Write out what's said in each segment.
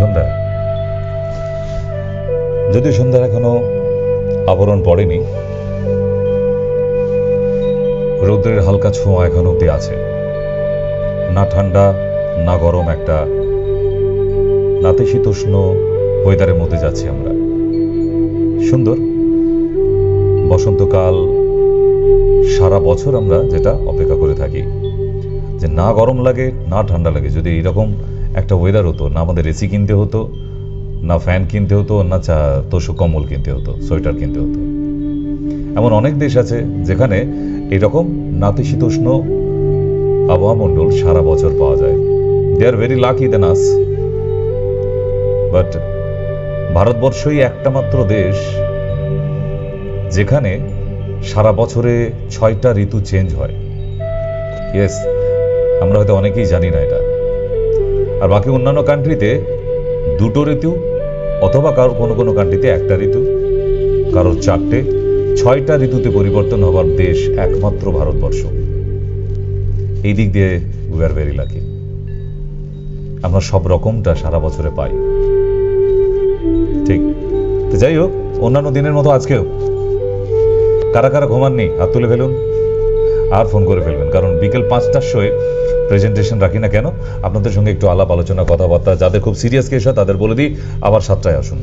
সন্ধ্যা। যদিও সন্ধ্যার এখনও আবরণ পড়েনি, রৌদ্রের হালকা ছোঁয়া এখন অব্দি আছে। না ঠান্ডা, না গরম একটা নাতিশীতোষ্ণ ওয়েদারের মধ্যে যাচ্ছি আমরা। সুন্দর, বসন্তকাল, সারা বছর আমরা যেটা অপেক্ষা করে থাকি। যে না গরম লাগে, না ঠান্ডা লাগে, যদি এরকম একটা ওয়েদার হতো, না আমাদের এসি কিনতে হতো, না ফ্যান কিনতে হতো, না চা তোষক কম্বল কিনতে হতো, সোয়েটার কিনতে হতো। এমন অনেক দেশ আছে যেখানে এরকম নাতিশীতোষ্ণ আবহাওয়া মণ্ডল সারা বছর পাওয়া যায়। They are very lucky than us but ভারতবর্ষই একটা মাত্র দেশ যেখানে সারা বছরে ছয়টা ঋতু চেঞ্জ হয়। ইয়েস আমরা হয়তো অনেকেই জানি না এটা। আর বাকি অন্যান্য কান্ট্রিতে দুটো ঋতু অথবা কারও কোনো কোনো কান্ট্রিতে একটা ঋতু কারোর চারটে, ছয়টা ঋতুতে পরিবর্তন হবার দেশ একমাত্র ভারতবর্ষ। এই দিক দিয়ে উই আর ভেরি লাকি আমরা সব রকমটা সারা বছরে পাই। ঠিক। তো যাই হোক, অন্যান্য দিনের মতো আজকেও। কারা কারা ঘুমাননি, হাত তুলে ফেলুন। আর ফোন করে ফেলবেন। কারণ বিকেল পাঁচটার সময় প্রেজেন্টেশন রাখি না কেন? আপনাদের সঙ্গে একটু আলাপ আলোচনা, কথাবার্তা, যাদের খুব সিরিয়াস কেস হয় তাদের বলে দিই, আবার সাতটায় আসুন।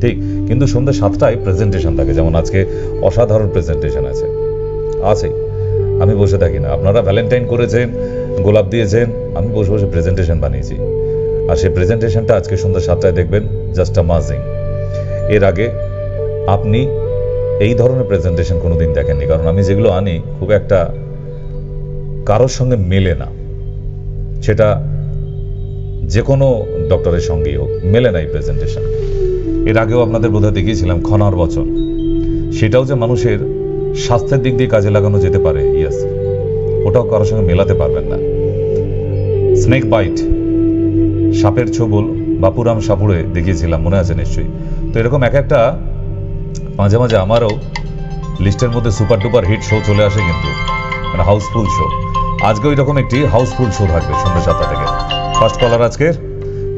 ঠিক? কিন্তু সন্ধ্যে সাতটায় প্রেজেন্টেশন থাকে। যেমন আজকে অসাধারণ প্রেজেন্টেশন আছে। আছে। আমি বসে থাকি না। আপনারা ভ্যালেন্টাইন করেছেন, গোলাপ দিয়েছেন, আমি বসে বসে প্রেজেন্টেশন বানিয়েছি। আর সেই প্রেজেন্টেশনটা আজকে সন্ধ্যা সাতটায় দেখবেন জাস্ট আমাজিং এর আগে আপনি এই ধরনের প্রেজেন্টেশন কোনোদিন দেখেননি। কারণ আমি যেগুলো আনি, খুব একটা কারোর সঙ্গে মেলে না। সেটা যে কোনো ডক্টরের সঙ্গেই হোক, মেলে না এই প্রেজেন্টেশন এর আগেও আপনাদের বোধহয় দেখিয়েছিলাম, খনার বচন। সেটাও যে মানুষের স্বাস্থ্যের দিক দিয়ে কাজে লাগানো যেতে পারে, ইয়েস। ওটাও কারোর সঙ্গে মেলাতে পারবেন না। স্নেক বাইট সাপের ছবল বাপুরাম সাপুড়ে দেখিয়েছিলাম, মনে আছে নিশ্চয়ই। তো এরকম এক একটা মাঝে মাঝে আমারও লিস্টের মধ্যে সুপার ডুপার হিট শো চলে আসে কিন্তু মানে হাউসফুল শো। আজকে ওই রকম একটি হাউসফুল শো থাকবে সন্ধ্যে সাতটা থেকে। ফার্স্ট কলার আজকের?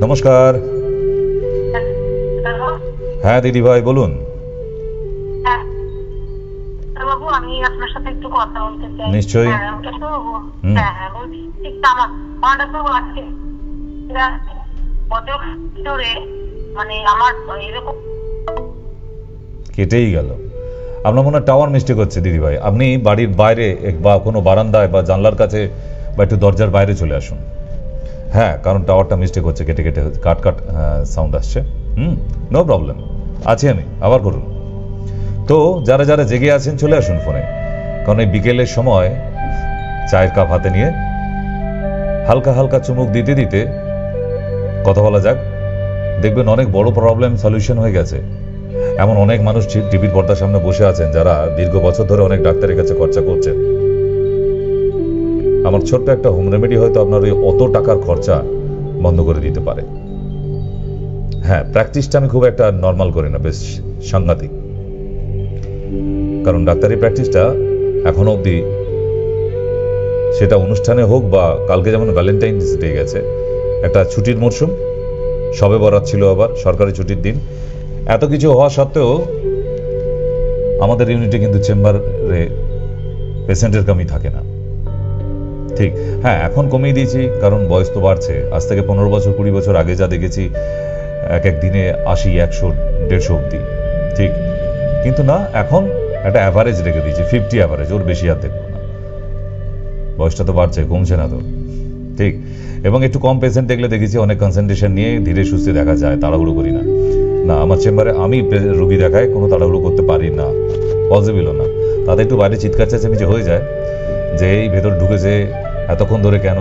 নমস্কার। হ্যাঁ দিদি ভাই, বলুন। নিশ্চয়ই। মানে আমার এরকম কেটেই গেল। আপনার মনে হয় টাওয়ার মিস্টেক হচ্ছে দিদি ভাই। আপনি বাড়ির বাইরে, বা কোনো বারান্দায়, বা জানলার কাছে, বা একটু দরজার বাইরে চলে আসুন। হ্যাঁ কারণ টাওয়ারটা মিস্টেক হচ্ছে কেটে কেটে কাট কাট সাউন্ড আসছে। হুম নো প্রবলেম আছি আমি, আবার করুন। তো যারা যারা জেগে আছেন, চলে আসুন ফোনে। কারণ এই বিকেলের সময় চায়ের কাপ হাতে নিয়ে হালকা হালকা চুমুক দিতে দিতে কথা বলা যাক। দেখবেন অনেক বড় প্রবলেম সলিউশন হয়ে গেছে। এমন অনেক মানুষ টিভির পর্দার সামনে বসে আছেন যারা দীর্ঘ বছর ধরে অনেক ডাক্তারের কাছে খরচা করছেন। আমার ছোট্ট একটা হোম রেমেডি হয়তো আপনার ওই অত টাকার খরচা বন্ধ করে দিতে পারে। হ্যাঁ প্র্যাকটিসটা আমি খুব একটা নর্মাল করি না, বেশ সাংঘাতিক। কারণ ডাক্তারি প্র্যাকটিসটা এখনও অবধি সেটা অনুষ্ঠানে হোক বা কালকে যেমন ভ্যালেন্টাইন্স ডে গেছে, একটা ছুটির মরশুম, সবে বরাত ছিল আবার, সরকারি ছুটির দিন। এত কিছু হওয়া সত্ত্বেও আমাদের ইউনিটে কিন্তু চেম্বারে পেশেন্টের কমই থাকে না। ঠিক হ্যাঁ এখন কমিয়ে দিয়েছি, কারণ বয়স তো বাড়ছে। আজ থেকে পনেরো বছর, কুড়ি বছর আগে যা দেখেছি, এক এক দিনে আশি, একশো, দেড়শো অব্দি ঠিক, কিন্তু না, এখন একটা অ্যাভারেজ রেখে দিয়েছি ফিফটি অ্যাভারেজ ওর বেশি আর দেখব না। বয়সটা তো বাড়ছে, কমছে না তো। ঠিক, এবং একটু কম পেশেন্ট দেখলে দেখেছি, অনেক কনসেন্ট্রেশন নিয়ে ধীরে সুস্থে দেখা যায়, তাড়াহুড়ো করি না। না, আমার চেম্বারে আমি রুগী দেখাই কোনো তাড়াহুড়ো করতে পারি না। পসিবলও না। তাতে একটু বাইরে চিৎকার চেঁচামেচি হয়ে যায়, যে এই ভেতর ঢুকেছে, এতক্ষণ ধরে কেন?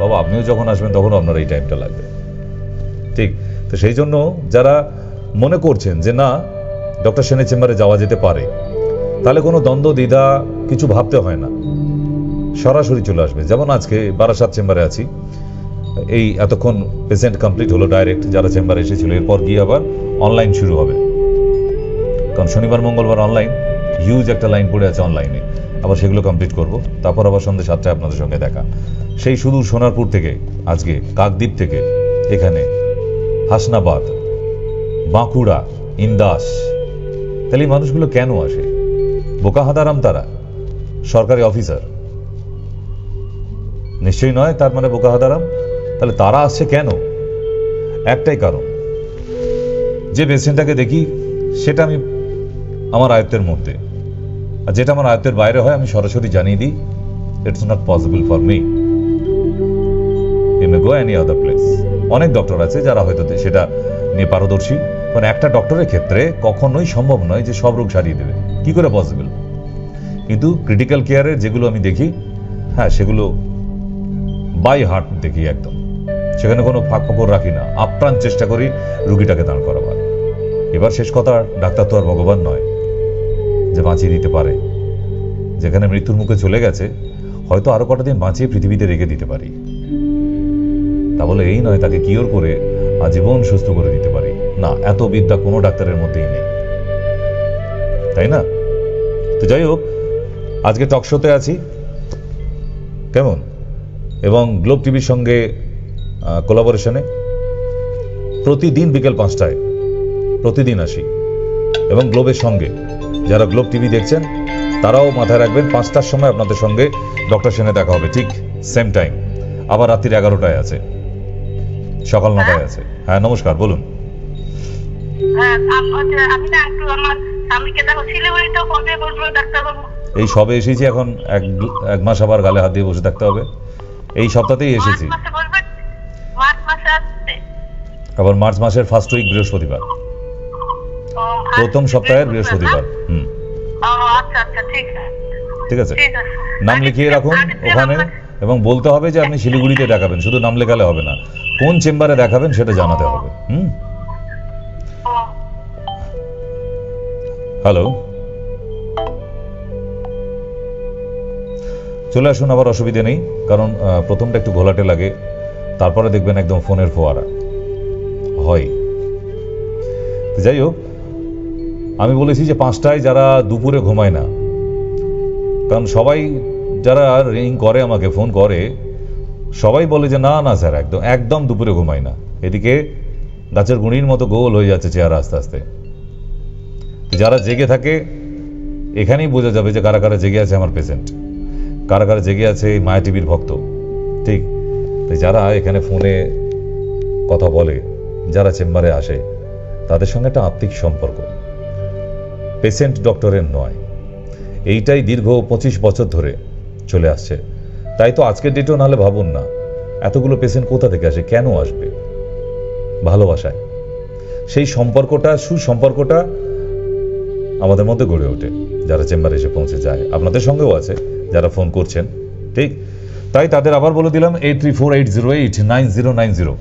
বাবা, আপনিও যখন আসবেন তখন আপনার এই টাইমটা লাগবে। ঠিক? তো সেই জন্য যারা মনে করছেন যে না ডক্টর সেনের চেম্বারে যাওয়া যেতে পারে, তাহলে কোনো দ্বন্দ্ব, দ্বিধা কিছু ভাবতে হয় না। সরাসরি চলে আসবে। যেমন আজকে বারাসাত চেম্বারে আছি। এই এতক্ষণ পেশেন্ট কমপ্লিট হলো ডাইরেক্ট যারা চেম্বারে এসেছিল। এরপর গিয়ে আবার অনলাইন শুরু হবে। কারণ শনিবার, মঙ্গলবার অনলাইন হিউজ একটা লাইন পড়ে আছে অনলাইনে আবার সেগুলো কমপ্লিট করব। তারপর আবার সন্ধ্যে সাতটায় আপনাদের সঙ্গে দেখা। সেই সুদূর সোনারপুর থেকে, আজকে কাকদ্বীপ থেকে, এখানে হাসনাবাদ, বাঁকুড়া, ইন্দাস। তাহলে এই মানুষগুলো কেন আসে? বোকা হাদারাম তারা? সরকারি অফিসার নিশ্চয়ই নয় তার মানে বোকা হাদারাম? তাহলে তারা আসছে কেন? একটাই কারণ। যে পেশেন্টটাকে দেখি, সেটা আমি আমার আয়ত্তের মধ্যে। আর যেটা আমার আয়ত্তের বাইরে হয়, আমি সরাসরি জানিয়ে দিই it's not possible for me you may go any other place অনেক ডক্টর আছে যারা হয়তো সেটা নিয়ে পারদর্শী। কারণ একটা ডক্টরের ক্ষেত্রে কখনোই সম্ভব নয় যে সব রোগ সারিয়ে দেবে। কি করে পসিবল কিন্তু ক্রিটিক্যাল কেয়ারের যেগুলো আমি দেখি হ্যাঁ সেগুলো বাই হার্ট দেখি একদম। সেখানে কোনো ফাঁক ফোকর রাখি না। আপ্রাণ চেষ্টা করি রুগীটাকে দান করাবার। এবার শেষ কথা, ডাক্তার তো আর ভগবান নয় যে বাঁচিয়ে দিতে পারে। যেখানে মৃত্যুর মুখে চলে গেছে, হয়তো আরও কটা দিন বাঁচিয়ে পৃথিবীতে রেখে দিতে পারি। তা বলে এই নয় তাকে কিওর করে আজীবন সুস্থ করে দিতে পারি। না, এত বিদ্যা কোনো ডাক্তারের মধ্যেই নেই। তাই না? তো যাই হোক, আজকে টকশোতে আছি। কেমন? এবং গ্লোব টিভির সঙ্গে কোলাবোরেশনে প্রতিদিন বিকেল পাঁচটায় প্রতিদিন আসি। এবং গ্লোবের সঙ্গে যারা গ্লোব টিভি দেখছেন তারাও মাথায় রাখবেন পাঁচটার সময় আপনাদের সঙ্গে ডক্টর সেনে দেখা হবে। ঠিক সেম টাইম আবার রাত্রির এগারোটায় আছে। সকাল নটায় আছে। হ্যাঁ নমস্কার বলুন। হ্যাঁ আচ্ছা, এই সবে এসেছি এখন এক এক মাস আবার গালে হাত দিয়ে বসে থাকতে হবে। এই সপ্তাহতেই এসেছি। মাসে আসছে। আবার মার্চ মাসের ফার্স্ট উইক বৃহস্পতিবার। প্রথম আচ্ছা, সপ্তাহের বৃহস্পতিবার হুম। আচ্ছা আচ্ছা ঠিক আছে। ঠিক আছে। নাম লিখিয়ে রাখুন ওখানে এবং বলতে হবে যে আপনি শিলিগুড়িতে দেখাবেন শুধু নাম লেখালে হবে না। কোন চেম্বারে দেখাবেন সেটা জানাতে হবে হুম? হ্যালো। চলে আসুন আবার অসুবিধে নেই কারণ প্রথমটা একটু ঘোলাটে লাগে। তারপরে দেখবেন একদম ফোনের ফোয়ারা। হয়। যাই হোক, আমি বলেছি যে পাঁচটায় যারা দুপুরে ঘুমায় না, কারণ সবাই যারা রিং করে, আমাকে ফোন করে, সবাই বলে যে না না স্যার, একদম একদম দুপুরে ঘুমাই না। এদিকে গাছের গুঁড়ির মতো গোল হয়ে যাচ্ছে চেহারা আস্তে আস্তে। যারা জেগে থাকে, এখানেই বোঝা যাবে যে কারা কারা জেগে আছে আমার পেশেন্ট কারা কারা জেগে আছে মায়া টিভির ভক্ত। ঠিক? তো যারা এখানে ফোনে কথা বলে, যারা চেম্বারে আসে, তাদের সঙ্গে একটা আত্মিক সম্পর্ক। পেশেন্ট ডক্টরের নয়। এইটাই দীর্ঘ পঁচিশ বছর ধরে চলে আসছে। তাই তো আজকের ডেটেও নাহলে ভাবুন না, এতগুলো পেশেন্ট কোথা থেকে আসে, কেন আসবে? ভালোবাসায়। সেই সম্পর্কটা, সুসম্পর্কটা আমাদের মধ্যে গড়ে ওঠে। যারা চেম্বারে এসে পৌঁছে যায়, আপনাদের সঙ্গেও আছে, যারা ফোন করছেন, ঠিক? তাই তাদের আবার বলে দিলাম eight three four eight zero eight nine zero nine zero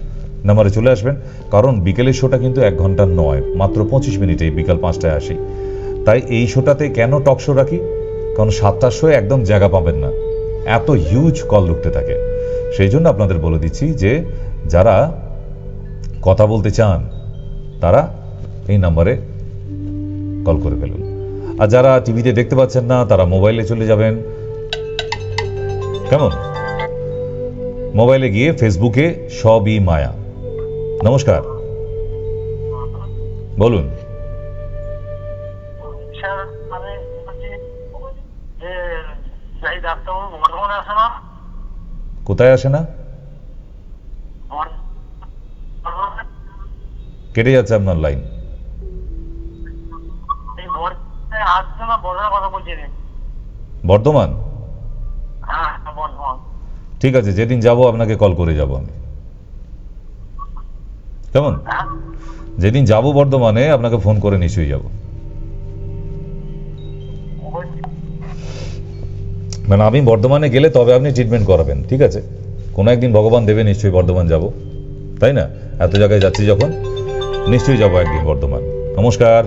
নাম্বারে চলে আসবেন। কারণ বিকেলের শোটা কিন্তু এক ঘণ্টা নয়, মাত্র পঁচিশ মিনিটে বিকাল পাঁচটায় আসি। তাই এই শোটাতে কেন টক শো রাখি? কারণ সাতটার শোয়ে একদম জায়গা পাবেন না। এত হিউজ কল ঢুকতে থাকে। সেই জন্য আপনাদের বলে দিচ্ছি যে, যারা কথা বলতে চান, তারা এই নাম্বারে কল করে ফেলুন। আর যারা টিভিতে দেখতে পাচ্ছেন না, তারা মোবাইলে চলে যাবেন। কেমন? মোবাইলে গিয়ে ফেসবুকে সবই মায়া। নমস্কার। বলুন। স্যার আমি বলছি যে যাই ডাক্তারবাবু বর্ধমানে আসে না? কোথায় আসে না? কেটে যাচ্ছে আপনার লাইন। বর্ধমান হ্যাঁ বর্ধমান? ঠিক আছে, যেদিন যাব আপনাকে কল করে যাব আমি। কেমন? যেদিন যাব বর্ধমানে, আপনাকে ফোন করে নিশ্চয়ই যাব। মানে আমি বর্ধমানে গেলে তবে আপনি ট্রিটমেন্ট করাবেন, ঠিক আছে? কোনো একদিন ভগবান দেবে, নিশ্চয়ই বর্ধমান যাব। তাই না? এত জায়গায় যাচ্ছি যখন, নিশ্চয়ই যাব একদিন বর্ধমান। নমস্কার।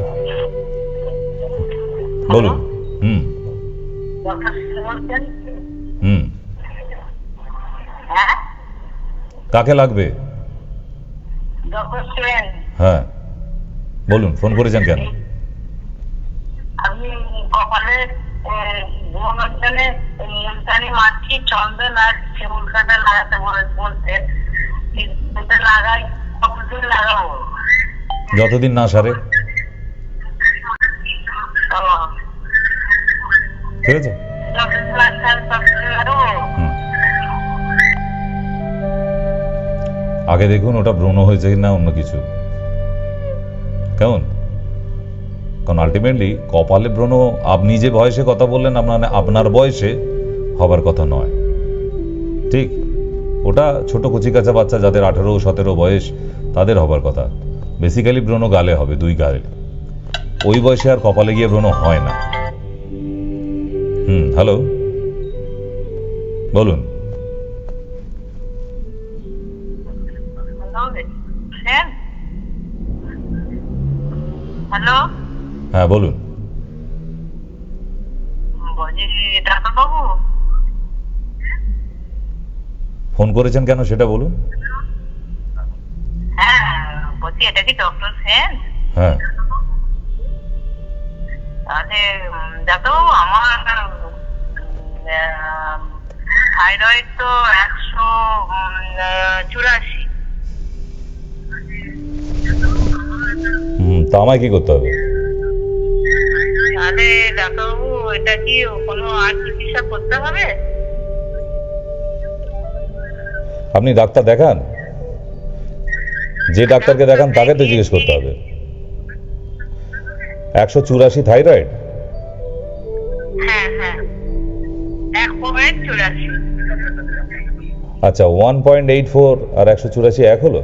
বলুন। হুম। হুম হ্যাঁ কাকে লাগবে? হ্যাঁ। বলুন ফোন করেছেন কেন? আমি কপালে ঘুমানোর মুলতানি মাছি চন্দন আর শিমুল কাটা লাগাতে লাগাই লাগাবো? যতদিন না সারে। ঠিক আছে। আগে দেখুন ওটা ব্রণ হয়েছে কিনা, অন্য কিছু। কেমন? কারণ আলটিমেটলি কপালে ব্রণ আপনি যে বয়সে কথা বললেন, আপনার আপনার বয়সে হবার কথা নয়। ঠিক? ওটা ছোট কচিকাচা বাচ্চা যাদের আঠেরো, সতেরো বয়স, তাদের হবার কথা। বেসিক্যালি ব্রণ গালে হবে, দুই গালে। ওই বয়সে আর কপালে গিয়ে ব্রণ হয় না। হুম হ্যালো বলুন। হ্যাঁ বলুন। ফোন করেছেন কেন সেটা বলুন। হ্যাঁ হ্যাঁ। আমার থাইরয়েড তো একশো চুরাশি। তা আমায় কি করতে হবে? তাহলে ডাক্তারবাবু এটা কি কোনো আর চিকিৎসা করতে হবে? আপনি ডাক্তার দেখান। যে ডাক্তারকে দেখান তাকে তো জিজ্ঞেস করতে হবে। একশো চুরাশি থাইরয়েড? হ্যাঁ হ্যাঁ। আচ্ছা ওয়ান পয়েন্ট এইট ফোর আর একশো চুরাশি এক হলো?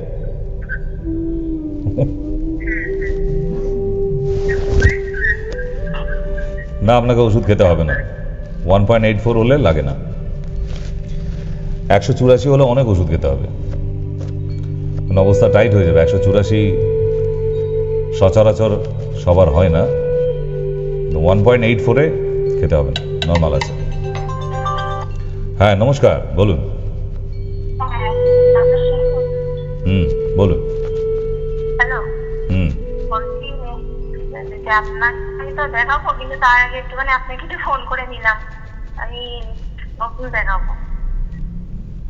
না, আপনাকে ওষুধ খেতে হবে না। ওয়ান পয়েন্ট এইট ফোর হলে লাগে না। একশো চুরাশি হলে অনেক ওষুধ খেতে হবে। কারণ অবস্থা টাইট হয়ে যাবে। একশো চুরাশি সচরাচর সবার হয় না। ওয়ান পয়েন্ট এইট ফোরে খেতে হবে নর্মাল আছে। হ্যাঁ নমস্কার, বলুন। যে আপনাকে তো দেখাবো কিন্তু তার আগে একটুখানি আপনাকে একটু ফোন করে নিলাম। আমি নতুন দেখাবো।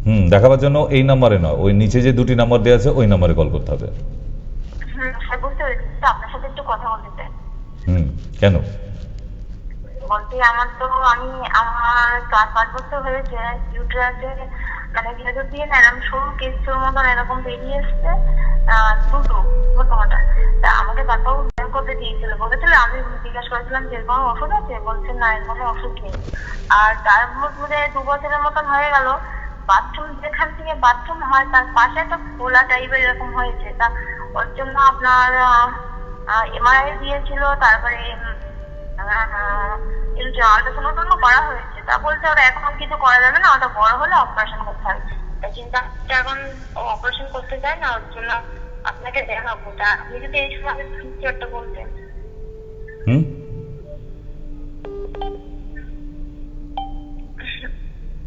হুম দেখাবার জন্য এই নাম্বারে নয়। ওই নিচে যে দুটি নাম্বার দেওয়া আছে ওই নাম্বারে কল করতে হবে। তো আপনার সাথে একটু কথা বলতে হুম কেন? বলছি আমার তো আমি আমার চার পাঁচ বছর হয়েছে ইউট্রাসে মানে ভেতর দিয়ে না এরকম সরু কেঁচোর মতন এরকম বেরিয়ে এসছে দুটো মোটামোটা তা আমাকে বের করতে দিয়েছিল। বলেছিল, আমি জিজ্ঞাসা করেছিলাম যে কোনো ওষুধ আছে? বলছে, না এর কোনো ওষুধ নেই। আর তার মধ্যে দু বছরের মতন হয়ে গেল। বাথরুম, যেখান থেকে বাথরুম হয়, তার পাশে একটা খোলা টাইপের এরকম হয়েছে। তা ওর জন্য আপনার এমআরআই দিয়েছিল, তারপরে আল্ট্রাসাউন্ড করা হয়েছে। তা বলছে ওরা এখন কিছু করা যাবে না, ওটা বড় হলে অপারেশন করতে হবে। তাই চিন্তা এখন অপারেশন করতে চায় না, ওর জন্য আপনাকে দেখাবো তা আপনি যদি এই সময় ফিউচারটা বলতেন। হুম?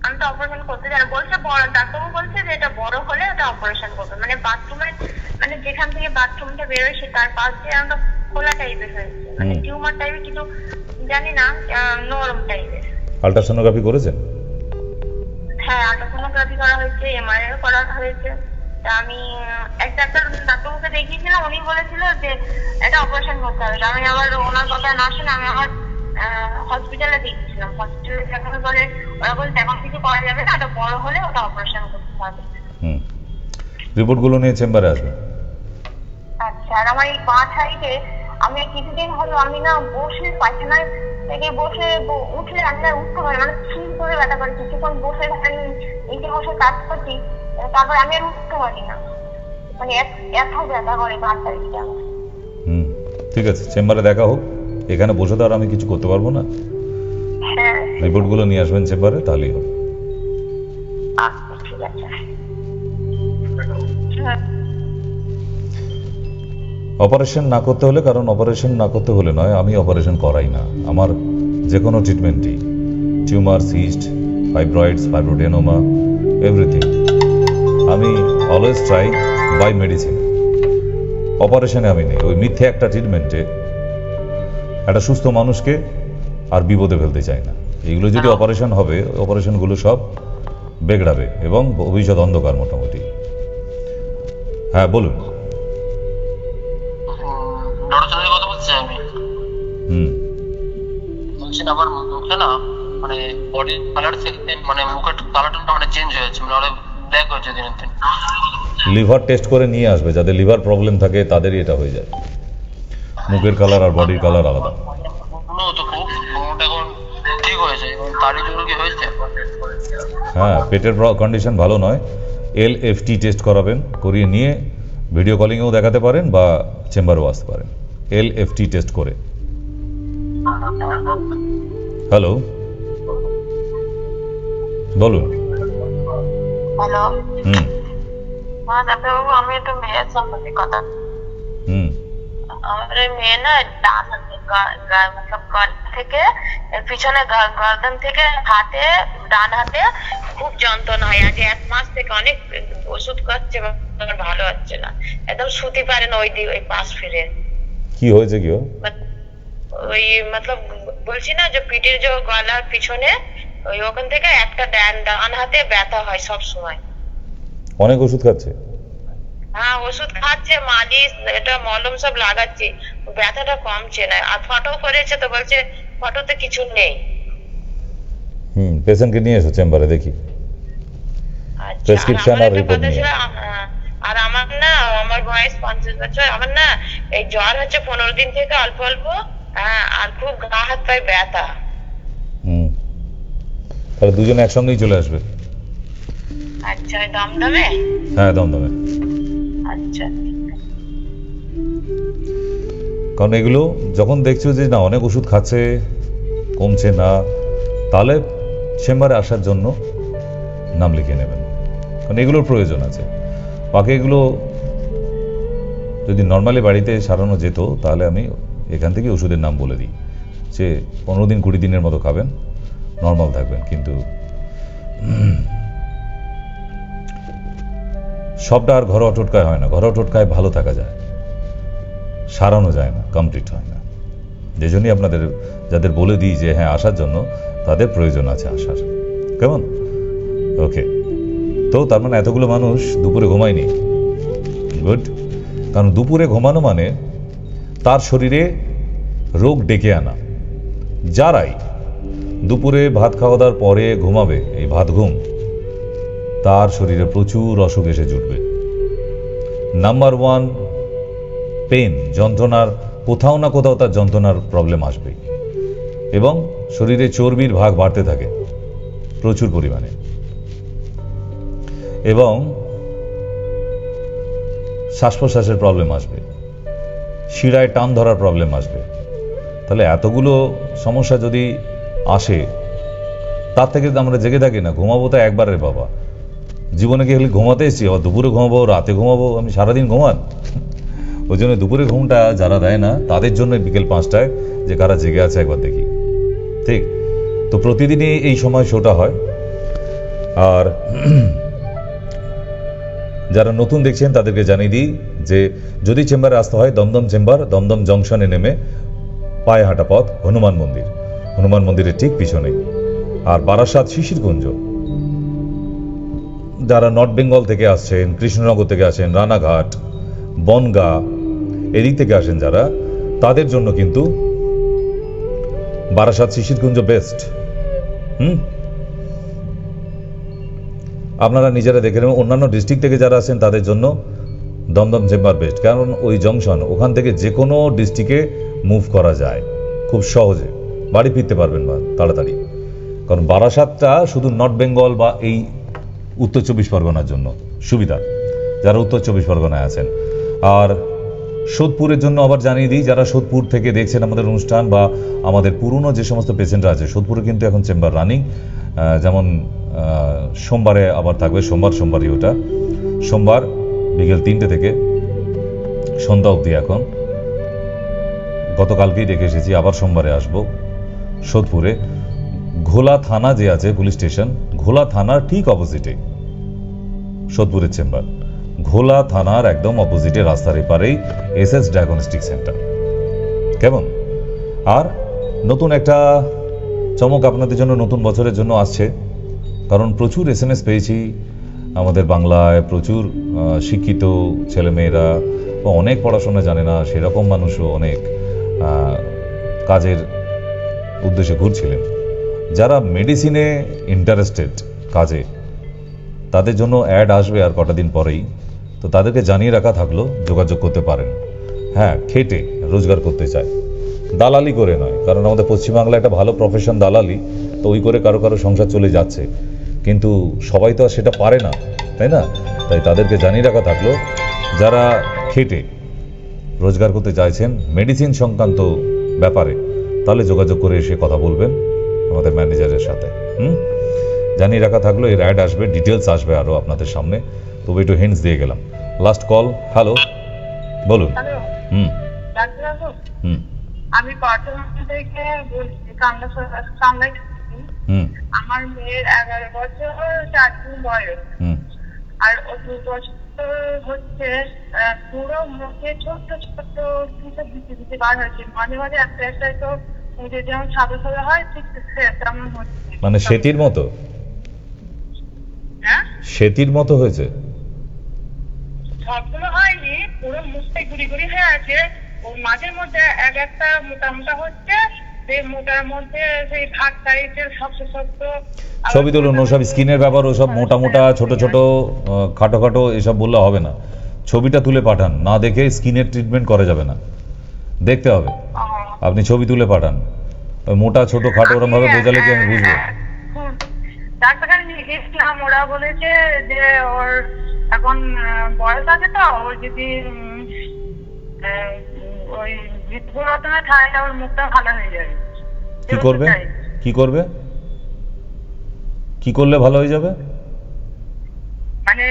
আমি তো অপারেশন করতে চাই বলছে বড় ডাক্তারবাবু বলছে যে এটা বড় হলে ওটা অপারেশন করবে। মানে বাথরুমে মানে যেখান থেকে বাথরুমটা বেরোয় সে তার পাশ দিয়ে একটা খোলা টাইপের হয়েছে। মানে। টিউমার টাইপের কিন্তু জানি না নরম টাইপের আলট্রাসোনোগ্রাফি করেছেন? হ্যাঁ আল্ট্রাসোনোগ্রাফি করা হয়েছে এমআরআই করা হয়েছে। তা আমি এক ডাক্তার দেখিয়েছিলাম উনি বলেছিল যে এটা অপারেশন করতে হবে। আমি আবার ওনার কথা না শুনে আমি আবার হসপিটালে দেখিয়েছিলাম হসপিটালে দেখানোর পরে ওরা বলছে এখন কিছু করা যাবে না ওটা বড় হলে ওটা অপারেশন করতে হবে। হুম। রিপোর্টগুলো নিয়ে চেম্বারে আসবেন আচ্ছা আর আমার এই পা সাইডে আমি কিছুদিন হলো আমি না বসে পায়খানায় থেকে বসে উঠলে আমি আর উঠতে পারি। মানে স্থির করে ব্যথা করে। কিছুক্ষণ বসে থাকি নিচে বসে কাজ করছি তারপর আমি আর উঠতে পারি না। মানে এত- এত ব্যথা করে পা আমার হুম ঠিক আছে চেম্বারে দেখা হোক। এখানে বসে তো আর আমি কিছু করতে পারব না। হ্যাঁ। রিপোর্টগুলো নিয়ে আসবেন চেম্বারে তাহলেই হবে। আচ্ছা অপারেশন না করতে হলে কারণ অপারেশন না করতে হলে নয় আমি অপারেশন করাই না। আমার যে কোনো ট্রিটমেন্টই tumour cyst fibroids fibroadenoma everything আমি অলওয়েজ ট্রাই বাই মেডিসিন অপারেশনে আমি নেই। ওই মিথ্যে একটা ট্রিটমেন্টে একটা সুস্থ মানুষকে আর বিপদে ফেলতে চাই না। এগুলো যদি অপারেশন হবে অপারেশনগুলো সব বেগড়াবে এবং ভবিষ্যৎ অন্ধকার মোটামুটি। হ্যাঁ বলুন। আমার মুখে না মানে বডি কালার মানে মুখের কালারটা মানে চেঞ্জ হয়েছে। মানে লিভার টেস্ট করে নিয়ে আসবে যাদের লিভার প্রবলেম থাকে তাদেরই এটা হয়ে যায়। মুখের কালার আর বডির কালার আলাদা। হ্যাঁ পেটের কন্ডিশন ভালো নয়। এল এফ টি টেস্ট করাবেন করিয়ে নিয়ে ভিডিও কলিংয়েও দেখাতে পারেন বা চেম্বারেও আসতে পারেন। এল এফ টি টেস্ট করে। হ্যালো বলুন। Hello hmm. ডাক্তারবাবু আমি একটু মেয়ের সম্বন্ধে কথা হুম। আমার মেয়ে না ডান মতলব থেকে পিছনে গর্দন থেকে হাতে ডান হাতে খুব যন্ত্রণা হয়। আজ এক মাস থেকে অনেক ওষুধ খাচ্ছে ভালো হচ্ছে না। একদম শুতে পারে না ওই ওই পাশ ফিরে। কি হয়েছে কি ওই মতলব বলছি না যে পিঠের যে গলার পিছনে ওই ওখান থেকে একটা ডান ডান হাতে ব্যথা হয় সব সময়। অনেক ওষুধ খাচ্ছে? হ্যাঁ ওষুধ খাচ্ছে মালিশ এটা মলম সব লাগাচ্ছে। ব্যথাটা কমছে না। আর ফটো করেছে তো বলছে ফটোতে কিছু নেই। হুম পেশেন্টকে নিয়ে এসো চেম্বারে দেখি। আচ্ছা, Prescription আমার আর কথা নিয়ে। আর আমার না আমার বয়স পঞ্চাশ বছর আমার না এই জ্বর হচ্ছে পনেরো দিন থেকে অল্প অল্প হ্যাঁ আর খুব গা হাত পায়ে ব্যথা। তাহলে দুজনে একসঙ্গেই চলে আসবে। আচ্ছা দমদমে? হ্যাঁ দমদমে। আচ্ছা। কারণ এগুলো যখন দেখছ যে না অনেক ওষুধ খাচ্ছে কমছে না তাহলে চেম্বারে আসার জন্য নাম লিখিয়ে নেবেন। কারণ এগুলোর প্রয়োজন আছে। বাকি এগুলো যদি নর্মালি বাড়িতে সারানো যেত তাহলে আমি এখান থেকে ওষুধের নাম বলে দিই। যে পনেরো দিন কুড়ি দিনের মতো খাবেন। নর্মাল থাকবেন, কিন্তু সবটা আর ঘরোয়া টোটকায় হয় না। ঘরোয়া টোটকায় ভালো থাকা যায়। সারানো যায় না কমপ্লিট হয় না। যে জন্যই আপনাদের, যাদের বলে দিই যে হ্যাঁ আসার জন্য, তাদের প্রয়োজন আছে আসার। কেমন? ওকে তো তার মানে এতগুলো মানুষ দুপুরে ঘুমায়নি। গুড কারণ দুপুরে ঘুমানো মানে তার শরীরে রোগ ডেকে আনা। যারাই দুপুরে ভাত খাওয়া দাওয়ার পরে ঘুমাবে, এই ভাত ঘুম। তার শরীরে প্রচুর অসুখ এসে জুটবে। নাম্বার ওয়ান পেন যন্ত্রণার, কোথাও না কোথাও তার যন্ত্রণার প্রবলেম আসবে এবং শরীরে চর্বির ভাগ বাড়তে থাকে, প্রচুর পরিমাণে। এবং শ্বাস প্রশ্বাসের প্রবলেম আসবে, শিরায় টান ধরার প্রবলেম আসবে। তাহলে এতগুলো সমস্যা যদি আসে। তার থেকে আমরা জেগে থাকি না। ঘুমাবো তো একবার রে বাবা। জীবনে কি খালি ঘুমাতে এসেছি? আবার দুপুরে ঘুমাবো, রাতে ঘুমাবো, আমি সারাদিন ঘুমান? ওই জন্য দুপুরে ঘুমটা যারা দেয় না, তাদের জন্য বিকেল পাঁচটায় যে কারা জেগে আছে একবার দেখি। ঠিক? তো প্রতিদিনই এই সময় শোটা হয়। আর যারা নতুন দেখছেন, তাদেরকে জানিয়ে দিই যে যদি চেম্বারে আসতে হয়, দমদম চেম্বার, দমদম জংশনে নেমে পায়ে হাঁটা পথ, হনুমান মন্দির। হনুমান মন্দিরের ঠিক পিছনে আর বারাসাত শিশিরকুঞ্জ যারা নর্থ বেঙ্গল থেকে আসছেন, কৃষ্ণনগর থেকে আসেন রানাঘাট, বনগা, এদিক থেকে আসেন যারা, তাদের জন্য কিন্তু বারাসাত শিশিরকুঞ্জ বেস্ট হুম? আপনারা নিজেরা দেখে নেবেন, অন্যান্য ডিস্ট্রিক্ট থেকে যারা আছেন তাদের জন্য দমদম চেম্বার বেস্ট কারণ ওই জংশন ওখান থেকে যে কোনো ডিস্ট্রিক্টে মুভ করা যায়, খুব সহজে। বাড়ি ফিরতে পারবেন বা তাড়াতাড়ি। কারণ বারাসাতটা শুধু নর্থ বেঙ্গল বা এই উত্তর চব্বিশ পরগনার জন্য সুবিধা, যারা উত্তর চব্বিশ পরগনায় আছেন। আর সোদপুরের জন্য আবার জানিয়ে দিই, যারা সোদপুর থেকে দেখছেন আমাদের অনুষ্ঠান বা আমাদের পুরনো যে সমস্ত পেশেন্টরা আছে, সোদপুরে কিন্তু এখন চেম্বার রানিং যেমন সোমবারে আবার থাকবে, সোমবার সোমবারই ওটা। সোমবার বিকেল তিনটে থেকে সন্ধ্যা অবধি এখন। গতকালকেই দেখে এসেছি, আবার সোমবারে আসব। সোদপুরে, ঘোলা থানা যে আছে, পুলিশ স্টেশন, ঘোলা থানার ঠিক অপোজিটে, সোদপুরের চেম্বার। ঘোলা থানার একদম অপোজিটে, রাস্তার এপারেই এস এস ডায়াগনস্টিক সেন্টার। কেমন? আর নতুন একটা চমক আপনাদের জন্য, নতুন বছরের জন্য আসছে। কারণ প্রচুর এস এম এস পেয়েছি। আমাদের বাংলায় প্রচুর শিক্ষিত ছেলেমেয়েরা, বা অনেক পড়াশোনা জানে না, সেরকম মানুষও অনেক কাজের উদ্দেশ্যে ঘুরছিলেন। যারা মেডিসিনে ইন্টারেস্টেড কাজে, তাদের জন্য অ্যাড আসবে আর কটা দিন পরেই। তো তাদেরকে জানিয়ে রাখা থাকল, যোগাযোগ করতে পারেন। হ্যাঁ খেটে রোজগার করতে চায়। দালালি করে নয়, কারণ আমাদের পশ্চিমবাংলায় একটা ভালো প্রফেশন দালালি, তো ওই করে কারও কারও সংসার চলে যাচ্ছে। কিন্তু সবাই তো আর সেটা পারে না, তাই না? তাই তাদেরকে জানিয়ে রাখা থাকল, যারা খেটে রোজগার করতে চাইছেন, মেডিসিন সংক্রান্ত ব্যাপারে। তাহলে যোগাযোগ করে এসে কথা বলবেন আমাদের ম্যানেজারের সাথে হুম? জানিয়ে রাখা থাকল এর অ্যাড আসবে ডিটেলস আসবে আরও আপনাদের সামনে। তবে একটু হিন্টস দিয়ে গেলাম। লাস্ট কল হ্যালো বলুন। হুম। হুম। আমি থেকে বলছি হুম। আমার মেয়ের এগারো বছর চার দিন বয়স। হুম। আর ও দু বছর হচ্ছে পুরো মুখে ছোট্ট ছোট্ট কিছু দিতে দিতে বার হয়েছে। মাঝে মাঝে একটা একটা তো যেমন সাদা সাদা হয় ঠিক তেমন হচ্ছে। মানে সেতির মতো? হ্যাঁ? সেতির মতো হয়েছে? সবগুলো হয়নি পুরো মুখটাই গুড়ি গুড়ি হয়ে আছে। ওর মাঝের মধ্যে এক একটা মোটা মোটা হচ্ছে সেই মোটার মধ্যে সেই ভাত টাইপের শক্ত শক্ত। ছবি তুলুন ওসব স্কিনের ব্যাপার ওসব মোটা মোটা ছোট ছোট খাটো খাটো এসব বললে হবে না। ছবিটা তুলে পাঠান না দেখে স্কিনের ট্রিটমেন্ট করা যাবে না। দেখতে হবে। আপনি ছবি তুলে পাঠান। ওই মোটা ছোট খাটো ওরম ভাবে বোঝালে কি আমি বুঝব? ডাক্তারখানে নিয়ে গেছিলাম ওরা বলেছে যে ওর এখন বয়স আছে তো ওর যদি ওই বৃদ্ধরতনে খাইলে ওর মুখটা ভালো হয়ে যাবে। কি করবে? কি করবে? কি করলে ভালো হয়ে যাবে? মানে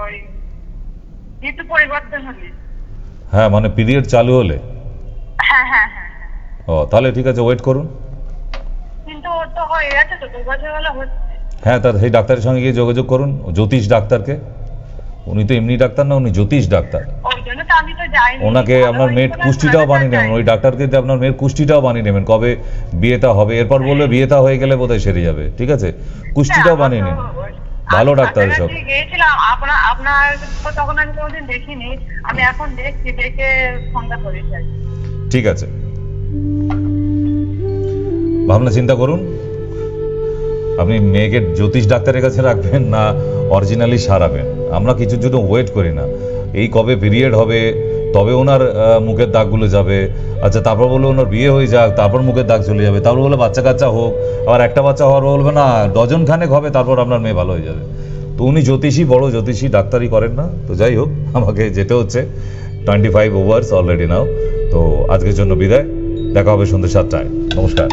ওই ঋতু পরিবর্তন হলে। হ্যাঁ মানে পিরিয়ড চালু হলে। হ্যাঁ হ্যাঁ হ্যাঁ। ও তাহলে ঠিক আছে ওয়েট করুন। কিন্তু ওর তো হয়ে গেছে তো দু বছর হলো হচ্ছে। হ্যাঁ তার সেই ডাক্তারের সঙ্গে গিয়ে যোগাযোগ করুন জ্যোতিষ ডাক্তারকে। উনি তো এমনি ডাক্তার না উনি জ্যোতিষ ডাক্তার। ওই জন্য তো আমি তো যাইনি। ওনাকে আপনার মেয়ের কুষ্টিটাও বানিয়ে নেবেন ওই ডাক্তারকে দিয়ে আপনার মেয়ের কুষ্টিটাও বানিয়ে নেবেন কবে বিয়েটা হবে এরপর বলবে বিয়েটা হয়ে গেলে বোধহয় সেরে যাবে ঠিক আছে? কুষ্টিটাও বানিয়ে নিন। ভালো ডাক্তার সব গিয়েছিলাম আপনার আপনার তখন আমি কোনোদিন দেখিনি আমি এখন দেখছি দেখে ফোনটা করি চাই ঠিক আছে। ভাবনা চিন্তা করুন। আপনি মেয়েকে জ্যোতিষ ডাক্তারের কাছে রাখবেন না অরিজিনালি সারাবেন। আমরা কিছুর জন্য ওয়েট করি না। এই কবে পিরিয়ড হবে, তবে ওনার মুখের দাগগুলো যাবে। আচ্ছা তারপর বলল ওনার বিয়ে হয়ে যাক, তারপর মুখের দাগ চলে যাবে। তারপর বলে বাচ্চা কাচ্চা হোক, আবার একটা বাচ্চা হওয়ার বলবে, না, ডজন খানেক হবে, তারপর আপনার মেয়ে ভালো হয়ে যাবে। তো উনি জ্যোতিষী, বড় জ্যোতিষী, ডাক্তারই করেন না। তো যাই হোক, আমাকে যেতে হচ্ছে। Twenty five overs already now তো আজকের জন্য বিদায়। দেখা হবে সন্ধ্যে সাতটায়। নমস্কার।